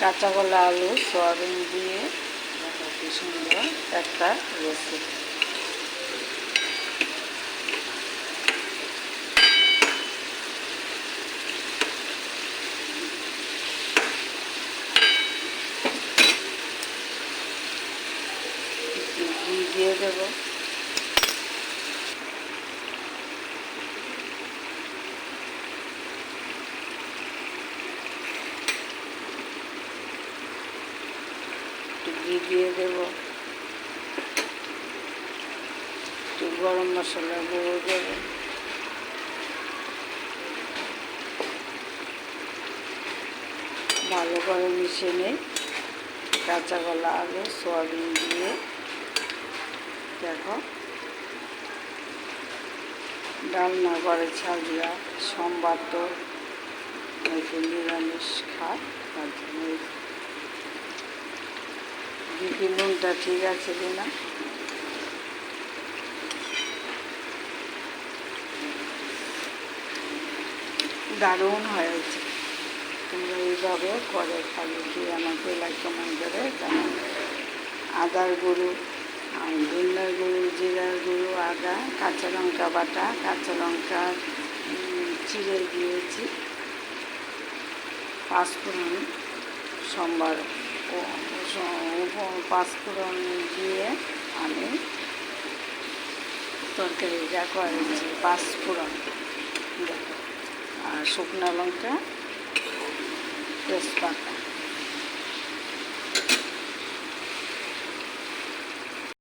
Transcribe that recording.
কাঁচা কলা আলু সয়াবিন দিয়ে সুন্দর একটা রেসিপি দিয়ে দেবো। ঘি দিয়ে দেবো। একটু গরম মশলা গুঁড়ো দেবো। ভালো করে মিশিয়ে নেই। কাঁচা কলা আলু, সোয়াবিন দিয়ে। দেখো। ডালনা করে ছাড়িয়া সোমবার তো নিরামিষ খায় তার জন্য দেখি নুনটা ঠিক আছে কিনা? দারুণ হয়েছে। তোমরা এইভাবে করে খাবে কি আমাকে লাইক কমেন্ট করে? জানাবে আদার গুঁড়ো, আর ধনিয়ার গুঁড়ো, জিরার গুঁড়ো, আদা, কাঁচা লঙ্কা বাটা, কাঁচা লঙ্কা চিড়ে দিয়েছি। পাঁচফোড়ন সোমবার। পাঁচফোড়ন দিয়ে আমি তরকারিটা করেছি পাঁচফোড়ন আর শুকনো লঙ্কা তেজপাতা